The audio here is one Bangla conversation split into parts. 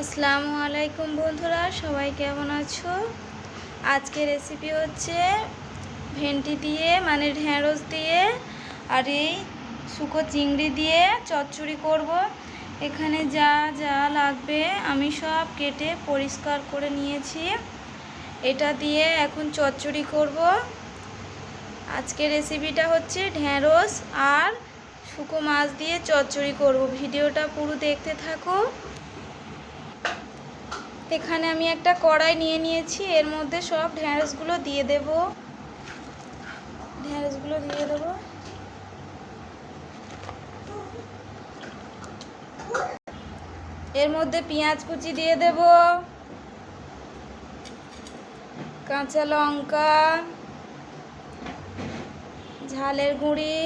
আসসালামু আলাইকুম বন্ধুরা, সবাই কেমন আছো? আজকে রেসিপি হচ্ছে ভেন্টি দিয়ে মানে ঢেঁড়স দিয়ে, আর এই শুকো চিংড়ি দিয়ে চচ্চড়ি করব। এখানে যা যা লাগবে আমি সব কেটে পরিষ্কার করে নিয়েছি। এটা দিয়ে এখন চচ্চড়ি করব। আজকে রেসিপিটা হচ্ছে ঢেঁড়স আর শুকো মাছ দিয়ে চচ্চড়ি করব। ভিডিওটা পুরো দেখতে থাকো। এখানে আমি একটা কড়াই নিয়ে নিয়েছি, এর মধ্যে সব ঢেঁড়সগুলো দিয়ে দেব। ঢেঁড়সগুলো দিয়ে দেব। এর মধ্যে পেঁয়াজ কুচি দিয়ে দেব। কাঁচা লঙ্কা, ঝালের গুঁড়ি,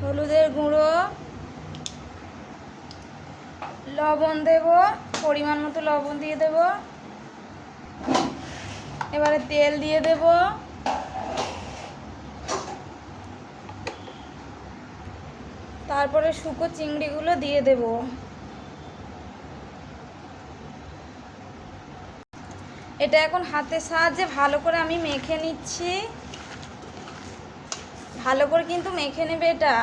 হলুদের গুঁড়ো লবণ দেব, পরিমাণ মতো লবণ দিয়ে দেব। এবারে তেল দিয়ে দেব। তারপরে শুকো চিংড়িগুলো দিয়ে দেব। এটা এখন হাতের সাহায্যে ভালো করে আমি মেখে নিচ্ছি। ভালো করে কিন্তু মেখে নেবে এটা।